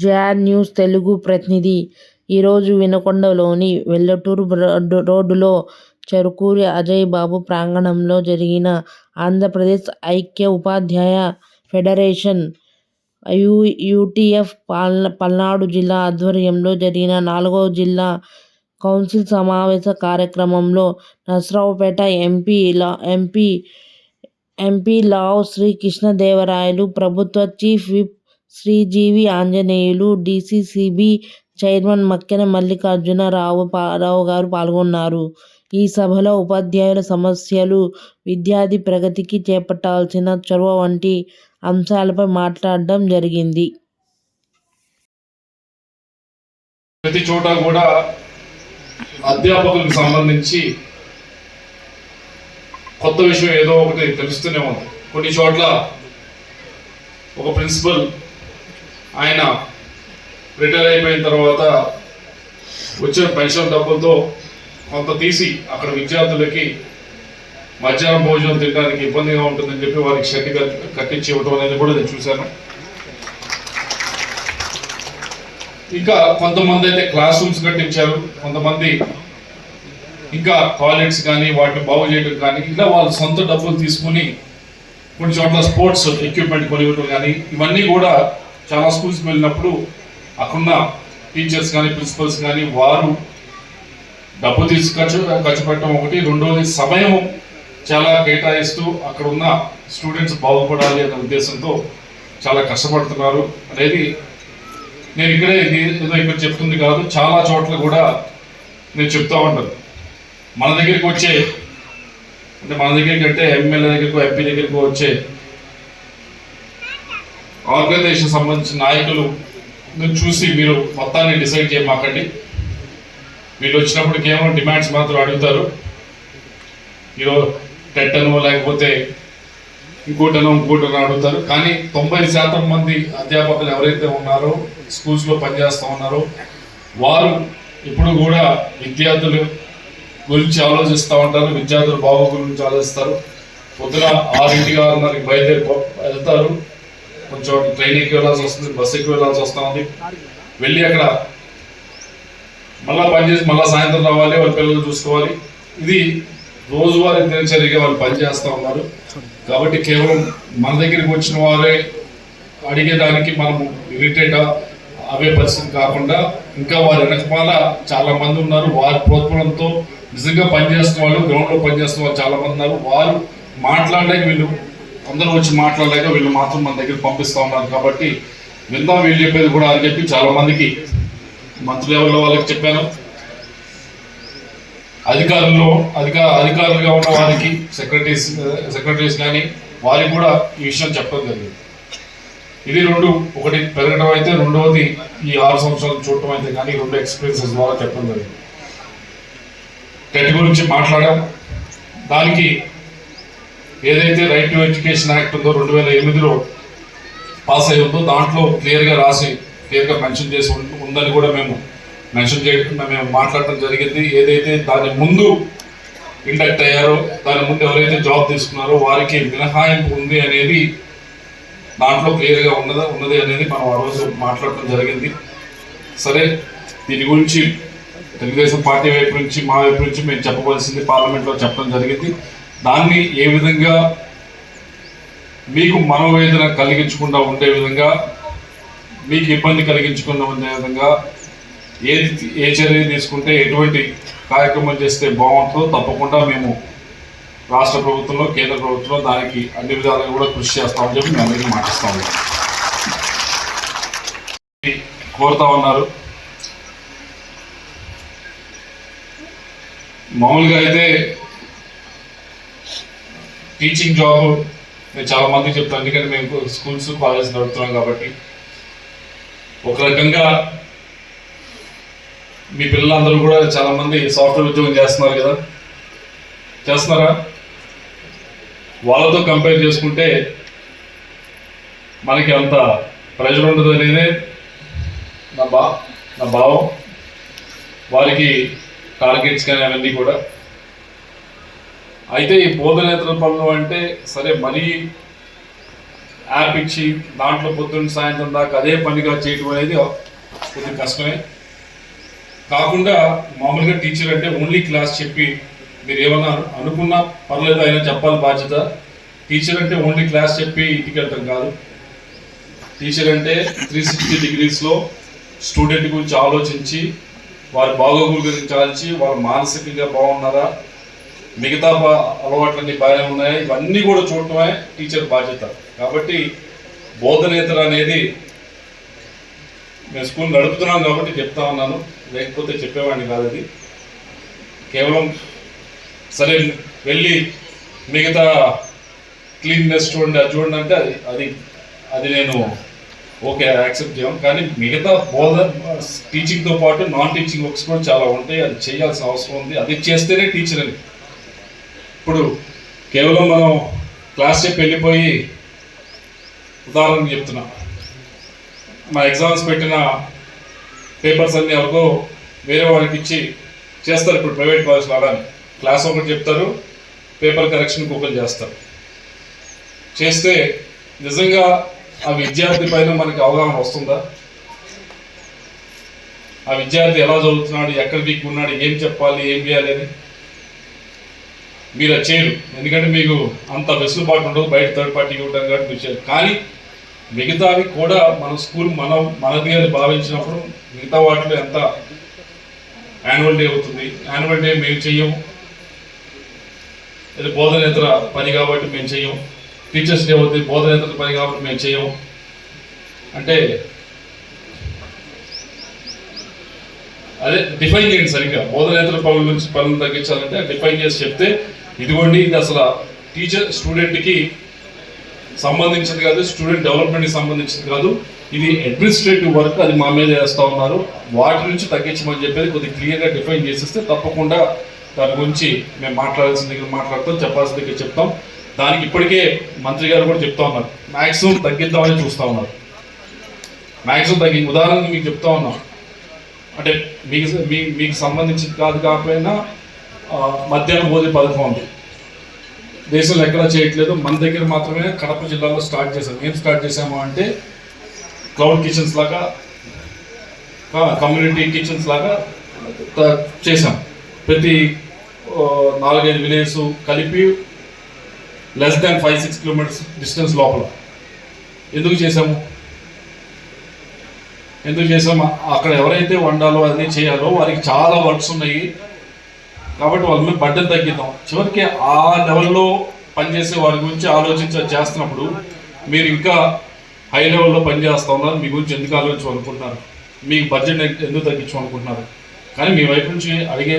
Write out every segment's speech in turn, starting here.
JR news Telugu ప్రతినిధి. ఈరోజు వినకొండలోని వెల్లటూరు రోడ్డులో చెరుకూరి అజయ్ బాబు ప్రాంగణంలో జరిగిన ఆంధ్రప్రదేశ్ ఐక్య ఉపాధ్యాయ ఫెడరేషన్ యూటీఎఫ్ పల్నాడు జిల్లా ఆధ్వర్యంలో జరిగిన నాలుగో జిల్లా కౌన్సిల్ సమావేశ కార్యక్రమంలో Narasaraopet MP MP MP Lavu Sri Krishnadevarayalu ప్రభుత్వ chief whip Srijeevi Anjaneyulu DCCB chairman Makkena Mallikarjuna Rao garu పాల్గొన్నారు. ఈ సభలో ఉపాధ్యాయుల సమస్యలు, విద్యార్థి ప్రగతికి చేపట్టాల్సిన చొరవ వంటి అంశాలపై మాట్లాడడం జరిగింది. ప్రతి చోట కూడా అధ్యాపకులకు సంబంధించి కొత్త విషయం ఏదో ఒకటి తెలుస్తూనే ఉంది కొన్ని చోట్ల ఒక ప్రిన్సిపల్ ఆయన రిటైర్ అయిపోయిన తర్వాత వచ్చిన పెన్షన్ డబ్బులతో కొంత తీసి అక్కడ విద్యార్థులకి మధ్యాహ్నం భోజనం తినడానికి ఇబ్బందిగా ఉంటుందని చెప్పి వారికి షెడ్ కట్టించి ఇవ్వటం అనేది కూడా నేను చూశాను. ఇంకా కొంతమంది అయితే క్లాస్ రూమ్స్ కట్టించారు. కొంతమంది ఇంకా టాయిలెట్స్ కానీ వాటిని బాగు చేయడం కానీ ఇలా వాళ్ళ సొంత డబ్బులు తీసుకుని కొన్ని చోట్ల స్పోర్ట్స్ ఎక్విప్మెంట్ కొనివ్వడం కానీ ఇవన్నీ కూడా చాలా స్కూల్స్కి వెళ్ళినప్పుడు అక్కడున్న టీచర్స్ కానీ ప్రిన్సిపల్స్ కానీ వారు డబ్బు తీసి ఖర్చు ఖర్చు పెట్టడం ఒకటి. రెండోది సమయం చాలా కేటాయిస్తూ అక్కడ ఉన్న స్టూడెంట్స్ బాగుపడాలి అనే ఉద్దేశంతో చాలా కష్టపడుతున్నారు. అనేది నేను ఇక్కడే ఏదో ఇక్కడ చెప్తుంది కాదు. చాలా చోట్ల కూడా నేను చెప్తా ఉంటాను. మన దగ్గరికి వచ్చే అంటే మన దగ్గరికి అంటే ఎమ్మెల్యే దగ్గరకు ఎంపీ దగ్గరకు వచ్చే ఆర్గనైజేషన్ సంబంధించిన నాయకులు చూసి మీరు మొత్తాన్ని డిసైడ్ చేయమాకండి వీళ్ళు వచ్చినప్పుడు కేవలం డిమాండ్స్ మాత్రం అడుగుతారు. ఈరోజు టెట్టను లేకపోతే ఇంకోటనో ఇంకోటనో అడుగుతారు. కానీ తొంభై శాతం మంది అధ్యాపకులు ఎవరైతే ఉన్నారో స్కూల్స్లో పనిచేస్తూ ఉన్నారో వారు ఇప్పుడు కూడా విద్యార్థులు గురించి ఆలోచిస్తూ ఉంటారు. విద్యార్థులు బాగు గురించి ఆలోచిస్తారు. పొద్దున ఆరింటికి ఆరున్నరకి బయలుదేరి వెళ్తారు కొంచెం ట్రైన్ ఎక్కి వెళ్ళాల్సి వస్తుంది బస్సు ఎక్కి వెళ్ళాల్సి వస్తూ ఉంది. వెళ్ళి అక్కడ మళ్ళీ పనిచేసి మళ్ళీ సాయంత్రం రావాలి వాళ్ళ పిల్లలు చూసుకోవాలి. ఇది రోజువారీ దినచర్యగా వాళ్ళు పనిచేస్తూ ఉన్నారు. కాబట్టి కేవలం మన దగ్గరికి వచ్చిన వారే అడిగేదానికి మనం ఇరిటేట్ అవే పరిస్థితి కాకుండా ఇంకా వారి వెనకమాల చాలా మంది ఉన్నారు. వారి ప్రోత్సాహంతో నిజంగా పనిచేస్తున్న వాళ్ళు గ్రౌండ్లో పనిచేస్తున్న వాళ్ళు చాలా మంది ఉన్నారు. వారు మాట్లాడడానికి వీళ్ళు అందరూ వచ్చి మాట్లాడలేక వీళ్ళు మాత్రం మన దగ్గర పంపిస్తూ ఉన్నారు కాబట్టి విందాం వీళ్ళు చెప్పేది కూడా అని చెప్పి చాలా మందికి మంత్రి లెవెల్లో వాళ్ళకి చెప్పాను. అధికారుల్లో అధిక అధికారులుగా ఉన్న వారికి సెక్రటరీస్ సెక్రటరీస్ కానీ వారికి కూడా ఈ విషయం చెప్పడం జరిగింది. ఇది రెండు ఒకటి పెరగడం అయితే రెండవది ఈ ఆరు సంవత్సరాలు చూడటం అయితే కానీ రెండు ఎక్స్పీరియన్సెస్ ద్వారా చెప్పడం జరిగింది. టెట్ గురించి మాట్లాడాం. దానికి ఏదైతే రైట్ టు ఎడ్యుకేషన్ యాక్ట్ ఉందో రెండు వేల ఎనిమిదిలో పాస్ అయి ఉందో దాంట్లో క్లియర్గా రాసి క్లియర్గా మెన్షన్ చేసి ఉందని కూడా మేము మెన్షన్ చేయడం మేము మాట్లాడటం జరిగింది. ఏదైతే దాని ముందు ఇండక్ట్ అయ్యారో దాని ముందు ఎవరైతే జాబ్ తీసుకున్నారో వారికి మినహాయింపు ఉంది అనేది దాంట్లో క్లియర్గా ఉన్నదా ఉన్నది అనేది మనం ఆ రోజు మాట్లాడటం జరిగింది. సరే దీని గురించి తెలుగుదేశం పార్టీ వైపు నుంచి మా వైపు నుంచి మేము చెప్పవలసింది పార్లమెంట్లో చెప్పడం జరిగింది. దాన్ని ఏ విధంగా మీకు మనోవేదన కలిగించకుండా ఉండే విధంగా మీకు ఇబ్బంది కలిగించకుండా ఉండే విధంగా ఏది ఏ చర్య తీసుకుంటే ఎటువంటి కార్యక్రమం చేస్తే బాగుంటుందో తప్పకుండా మేము రాష్ట్ర ప్రభుత్వంలో కేంద్ర ప్రభుత్వంలో దానికి అన్ని విధాలుగా కూడా కృషి చేస్తామని చెప్పి మేము అందరికీ మాటిస్తాము కోరుతా ఉన్నారు. మామూలుగా అయితే టీచింగ్ జాబ్ నేను చాలా మంది చెప్తాను. ఎందుకంటే మేము స్కూల్స్ కాలేజ్ నడుపుతున్నాం కాబట్టి. ఒక రకంగా మీ పిల్లలందరూ కూడా చాలా మంది సాఫ్ట్వేర్ ఉద్యోగం చేస్తున్నారు కదా. చేస్తున్నారా? వాళ్ళతో కంపేర్ చేసుకుంటే మనకి అంత ప్రెజర్ ఉండదు అనేది నా బా నా భావం. వారికి టార్గెట్స్ కానీ అవన్నీ కూడా అయితే ఈ బోధనేతర పనులు అంటే సరే మరీ యాప్ ఇచ్చి దాంట్లో పొద్దున్న సాయంత్రం దాకా అదే పనిగా చేయడం అనేది కొద్దిగా కష్టమే. కాకుండా మామూలుగా టీచర్ అంటే ఓన్లీ క్లాస్ చెప్పి మీరు ఏమన్నా అనుకున్నా పర్లేదు అయినా చెప్పాలి బాధ్యత. టీచర్ అంటే ఓన్లీ క్లాస్ చెప్పి ఇంటికి వెళ్ళటం కాదు. టీచర్ అంటే త్రీ సిక్స్టీ డిగ్రీస్లో స్టూడెంట్ గురించి ఆలోచించి వారి బాగోగుల గురించి ఆలోచించి వారు మానసికంగా బాగున్నారా మిగతా బా- అలవాట్లన్నీ బాగానే ఉన్నాయి. ఇవన్నీ కూడా చూడటమే టీచర్ బాధ్యత. కాబట్టి బోధనేతర అనేది మేము స్కూల్ నడుపుతున్నాం కాబట్టి చెప్తా ఉన్నాను. లేకపోతే చెప్పేవాడిని కాదు అది. కేవలం సరే వెళ్ళి మిగతా క్లీన్నెస్ చూడండి అది చూడండి అంటే అది అది అది నేను ఓకే యాక్సెప్ట్ చేయం. కానీ మిగతా బోధ టీచింగ్తో పాటు నాన్ టీచింగ్ వర్క్స్ కూడా చాలా ఉంటాయి. అది చేయాల్సిన అవసరం ఉంది. అది చేస్తేనే టీచర్ అని. ఇప్పుడు కేవలం మనం క్లాస్ చెప్పి వెళ్ళిపోయి ఉదాహరణ చెప్తున్నా. మా ఎగ్జామ్స్ పెట్టిన పేపర్స్ అన్ని ఎవరికో వేరే వాళ్ళకి ఇచ్చి చేస్తారు ఇప్పుడు ప్రైవేట్ కాలేజ్ అలానే. క్లాస్ ఒకటి చెప్తారు పేపర్ కరెక్షన్ ఒకరు చేస్తారు. చేస్తే నిజంగా ఆ విద్యార్థి పైన మనకి అవగాహన వస్తుందా? ఆ విద్యార్థి ఎలా చదువుతున్నాడు ఎక్కడ వీక్ ఉన్నాడు ఏం చెప్పాలి ఏం చేయాలి అని? మీరు చేయరు ఎందుకంటే మీకు అంత వెసులుబాటు ఉండదు బయట థర్డ్ పార్టీకి ఇవ్వడం కాబట్టి మీరు చేయరు కానీ మిగతావి కూడా మన స్కూల్ మనం మనది అని భావించినప్పుడు మిగతా వాటిలో ఎంత యాన్యువల్ డే అవుతుంది యాన్యువల్ డే మేము చెయ్యము ఇది బోధనేతర పని కాబట్టి మేము చెయ్యం. టీచర్స్ డే అవుతుంది బోధనేతర పని కాబట్టి మేము చెయ్యం. అంటే అదే డిఫైన్ చేయండి సరిగ్గా. బోధనేతర పనుల గురించి పనులు తగ్గించాలంటే డిఫైన్ చేసి చెప్తే ఇదిగోండి ఇది అసలు టీచర్ స్టూడెంట్కి సంబంధించింది కాదు స్టూడెంట్ డెవలప్మెంట్కి సంబంధించింది కాదు. ఇది అడ్మినిస్ట్రేటివ్ వర్క్ అది మా మీద చేస్తూ ఉన్నారు. వాటి నుంచి తగ్గించమని చెప్పేది కొద్దిగా క్లియర్గా డిఫైన్ చేసేస్తే తప్పకుండా దాని గురించి మేము మాట్లాడాల్సిన దగ్గర మాట్లాడతాం చెప్పాల్సిన దగ్గర చెప్తాం. దానికి ఇప్పటికే మంత్రి గారు కూడా చెప్తా ఉన్నారు. మ్యాక్సిమం తగ్గిద్దామని చూస్తూ ఉన్నారు. మ్యాక్సిమం తగ్గి ఉదాహరణకి మీకు చెప్తా ఉన్నాం. అంటే మీకు మీ మీకు సంబంధించింది కాదు కాకపోయినా మధ్యాహ్న భోజన పథకం ఉంది. దేశంలో ఎక్కడా చేయట్లేదు. మన దగ్గర మాత్రమే కడప జిల్లాలో స్టార్ట్ చేశాం ఏం స్టార్ట్ చేసాము అంటే క్లౌడ్ కిచెన్స్ లాగా కమ్యూనిటీ కిచెన్స్ లాగా చేశాం. చేసాం ప్రతి నాలుగైదు విలేజెస్ కలిపి less than five six kilometres distance లోపల. ఎందుకు చేసాము ఎందుకు చేసాము అక్కడ ఎవరైతే వండాలో అన్నీ చేయాలో వారికి చాలా వర్క్స్ ఉన్నాయి. కాబట్టి వాళ్ళ మీద బడ్డను తగ్గిద్దాం. చివరికి ఆ లెవెల్లో పనిచేసే వారి గురించి ఆలోచించ చేస్తున్నప్పుడు మీరు ఇంకా హై లెవెల్లో పనిచేస్తా ఉన్నారు. మీ గురించి ఎందుకు ఆలోచించాలనుకుంటున్నారు మీకు బడ్జెట్ ఎందుకు తగ్గించాలనుకుంటున్నారు కానీ మీ వైపు నుంచి అడిగే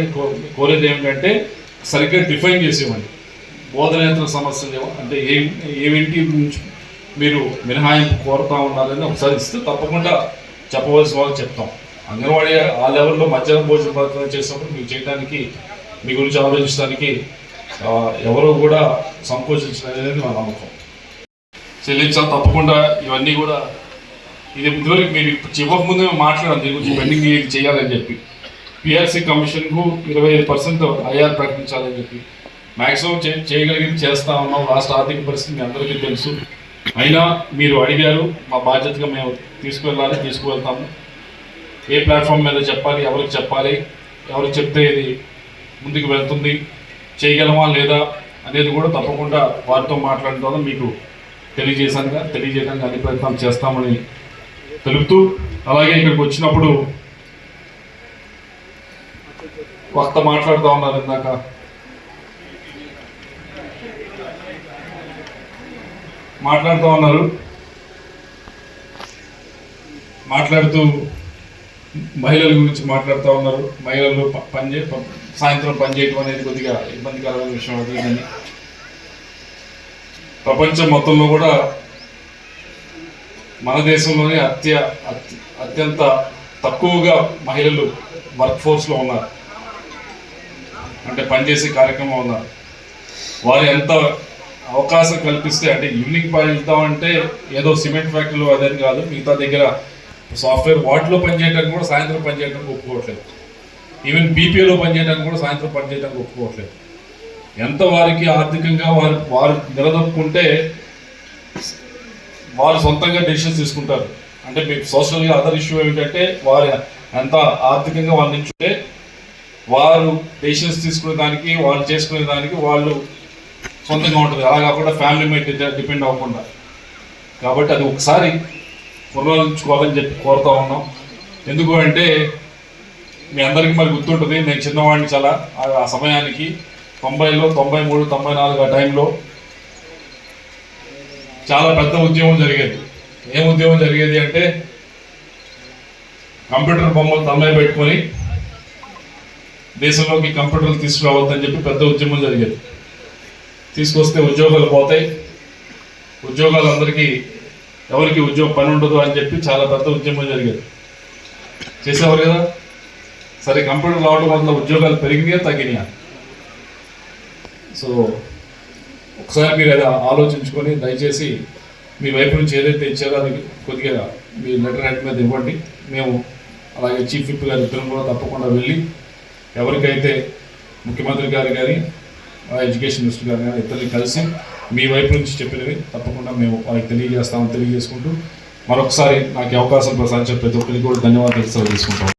కోరేది ఏమిటంటే సరిగ్గా డిఫైన్ బోధన బోధనేతర సమస్యలు ఏమో అంటే ఏం ఏమిటి గురించి మీరు మినహాయింపు కోరుతా ఉన్నారని ఒకసారి ఇస్తే తప్పకుండా చెప్పవలసిన వాళ్ళు చెప్తాం. అంగన్వాడీ ఆ లెవెల్లో మధ్యాహ్నం భోజన పథకం చేసినప్పుడు మీకు చేయడానికి మీ గురించి ఆలోచించడానికి ఆ, ఎవరు కూడా సంకోచించలేదని నా నమ్మకం. చెల్లించాలి తప్పకుండా ఇవన్నీ కూడా ఇది ఇదివరకు మీరు ఇప్పుడు చివరికి మాట్లాడాలి దీని గురించి పెండింగ్ చేయాలని చెప్పి. పిఆర్సీ కమిషన్కు ఇరవై ఐదు పర్సెంట్ ఐఆర్ ప్రకటించాలని చెప్పి. మ్యాక్సిమం చే చేయగలిగింది చేస్తా ఉన్నాం రాష్ట్ర ఆర్థిక పరిస్థితి మీ అందరికీ తెలుసు. అయినా మీరు అడిగారు మా బాధ్యతగా మేము తీసుకువెళ్ళాలి తీసుకువెళ్తాము. ఏ ప్లాట్ఫామ్ మీద చెప్పాలి ఎవరికి చెప్పాలి ఎవరికి చెప్తే ఇది ముందుకు వెళ్తుంది. చేయగలమా లేదా అనేది కూడా తప్పకుండా వారితో మాట్లాడిన తర్వాత మీకు తెలియజేశానుగా తెలియజేయడానికి అన్ని ప్రయత్నం చేస్తామని తెలుపుతూ అలాగే ఇక్కడికి వచ్చినప్పుడు వక్త మాట్లాడుతూ ఉన్నారు ఇందాక. మాట్లాడుతూ ఉన్నారు. మాట్లాడుతూ మహిళల గురించి మాట్లాడుతూ ఉన్నారు. మహిళలు ప- పనిచే ప- సాయంత్రం పనిచేయటం అనేది కొద్దిగా ఇబ్బందికరమైన విషయం అవుతుందని ప్రపంచం మొత్తంలో కూడా మన దేశంలోనే అత్య అత్యంత తక్కువగా మహిళలు వర్క్ ఫోర్స్లో ఉన్నారు. అంటే పనిచేసే కార్యక్రమం ఉన్నారు. వారు ఎంత అవకాశం కల్పిస్తే అంటే ఈవినింగ్ పని వెళ్తామంటే ఏదో సిమెంట్ ఫ్యాక్టరీలో అదని కాదు మిగతా దగ్గర సాఫ్ట్వేర్ వాటిలో పనిచేయడానికి కూడా సాయంత్రం పనిచేయడానికి ఒప్పుకోవట్లేదు. ఈవెన్ బీపీఏలో పనిచేయడానికి కూడా సాయంత్రం పనిచేయడానికి ఒప్పుకోవట్లేదు. ఎంత వారికి ఆర్థికంగా వారు వారు నిలదొక్కుంటే వారు సొంతంగా డెసిషన్స్ తీసుకుంటారు. అంటే మీకు సోషల్గా అదర్ ఇష్యూ ఏమిటంటే వారు ఎంత ఆర్థికంగా వాళ్ళ నుంచి ఉంటే వారు డెసిషన్స్ తీసుకునే దానికి వాళ్ళు చేసుకునే దానికి వాళ్ళు సొంతంగా ఉంటుంది. అలా కాకుండా ఫ్యామిలీ మీద డిపెండ్ అవ్వకుండా. కాబట్టి అది ఒకసారి పునరుద్ధరించుకోవాలని చెప్పి కోరుతా ఉన్నాం. ఎందుకు అంటే మీ అందరికీ మరి గుర్తుంటుంది నేను చిన్నవాడిని చాలా ఆ- సమయానికి తొంభైలో తొంభై మూడు తొంభై నాలుగు ఆ టైంలో చాలా పెద్ద ఉద్యమం జరిగేది. ఏం ఉద్యమం జరిగేది అంటే కంప్యూటర్ బొమ్మలు తమ్మే పెట్టుకొని దేశంలోకి కంప్యూటర్లు తీసుకురావద్దని చెప్పి పెద్ద ఉద్యమం జరిగేది. తీసుకొస్తే ఉద్యోగాలు పోతాయి. ఉద్యోగాలు అందరికీ ఎవరికి ఉద్యోగం పని ఉండదు అని చెప్పి చాలా పెద్ద ఉద్యమం జరిగేది. చేసేవారు కదా? సరే కంప్యూటర్ రావడం వల్ల ఉద్యోగాలు పెరిగినాయా తగ్గినాయా? సో ఒకసారి మీరు అది ఆలోచించుకొని దయచేసి మీ వైపు నుంచి ఏదైతే ఇచ్చారో అది కొద్దిగా మీ లెటర్ హెడ్ మీద ఇవ్వండి. మేము అలాగే చీఫ్ విప్ గారి ఇద్దరు కూడా తప్పకుండా వెళ్ళి ఎవరికైతే ముఖ్యమంత్రి గారు కానీ ఆ ఎడ్యుకేషన్ మినిస్టర్ గారు కానీ ఇద్దరిని కలిసి మీ వైపు నుంచి చెప్పినవి తప్పకుండా మేము వాళ్ళకి తెలియజేస్తామని తెలియజేసుకుంటూ మరొకసారి నాకు అవకాశం ప్రసాదించిన ప్రతి ఒక్కరికి కూడా ధన్యవాదాలు సెలవు తీసుకుంటాం.